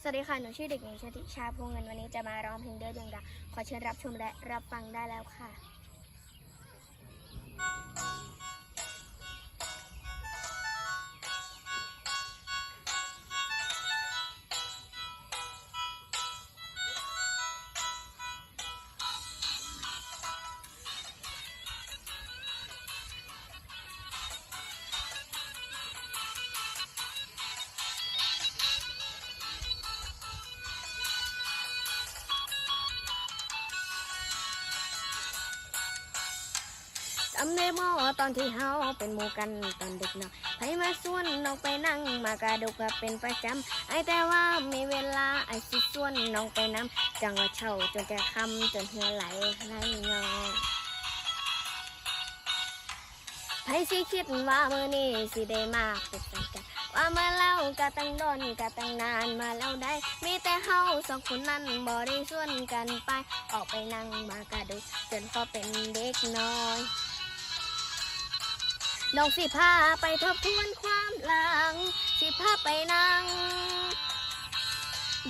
สวัสดีค่ะ หนูชื่อเด็กหญิงชติชาพงเงินวันนี้จะมาร้องเพลงเดือดดวงดาขอเชิญรับชมและรับฟังได้แล้วค่ะ จำได้บ่ตอนที่เฮาเป็นหมู่กันตอนเด็กเนาะไผมาส่วนน้องไปนั่งมากระดูกก็เป็นประจำไอแต่ว่ามีเวลาไอสิส่วนน้องไปน้ำจังว่าเช่าจนแกคำจนเหือไหลไหลยอไผสิคิดว่าเมื่อนี้สิได้มาเปลุกกันว่ามาแล้วก็ตั้งดนก็ตั้งนานมาแล้วได้ มีแต่เฮาสองคนนั้นบ่ได้ส่วนกันไป ออกไปนั่งมากระดูกจนพอเป็นเด็กน้อย น้องสิพาไปทบทวนความหลัง สิพาไปนั่ง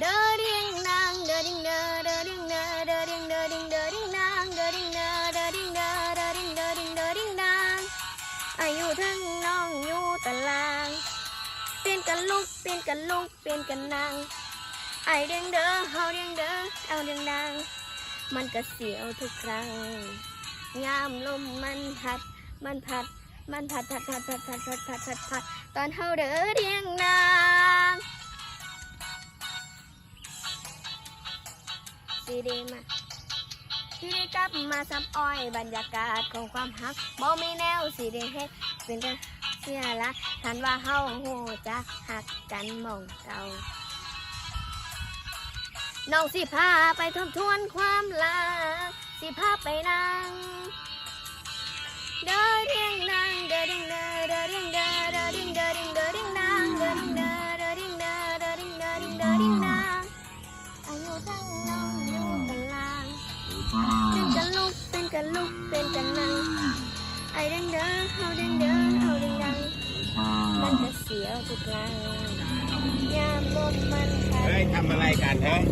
เดอดิ่งนางเดอดิ่งเดอเดอดิ่งเดอเดอดิ่งเดอดิ่งเดอดิ่งนางเดอดิ่งเดอเดอดิ่งเดอเดอดิ่งเดอดิ่งเดอดิ่งนางอายุทั้งน้องอยู่ตารางเปลี่ยนกันลุกเปลี่ยนกันลุกเปลี่ยนกันนางไอเด้งเด้อเฮาเด้งเด้อเอาเด้งนางมันก็เสียวทุกครั้งยามลมมันพัดมันพัด มันพัดพัดพัดพัดพัดพัดพัดพัดพัดตอนเฮาเด้อเรียงนางสีดีมาที่ได้กลับมาซับอ้อยบรรยากาศของความฮักบ่มีแนวสีด้เฮ็ดเป็นแต่เสียละทันว่าเฮาโหจะหักกันมองเก่าน้องสิพาไปทบทวนความลักสิพาไปนั่ง กันลุกเป็นกันนั่งไอเด้งเดอเฮาเด้งเดอเฮาเด้งดังมันจะเสียวทุกครั้งยามลมมันพัดเฮ้ยทำอะไรกันเฮ้ย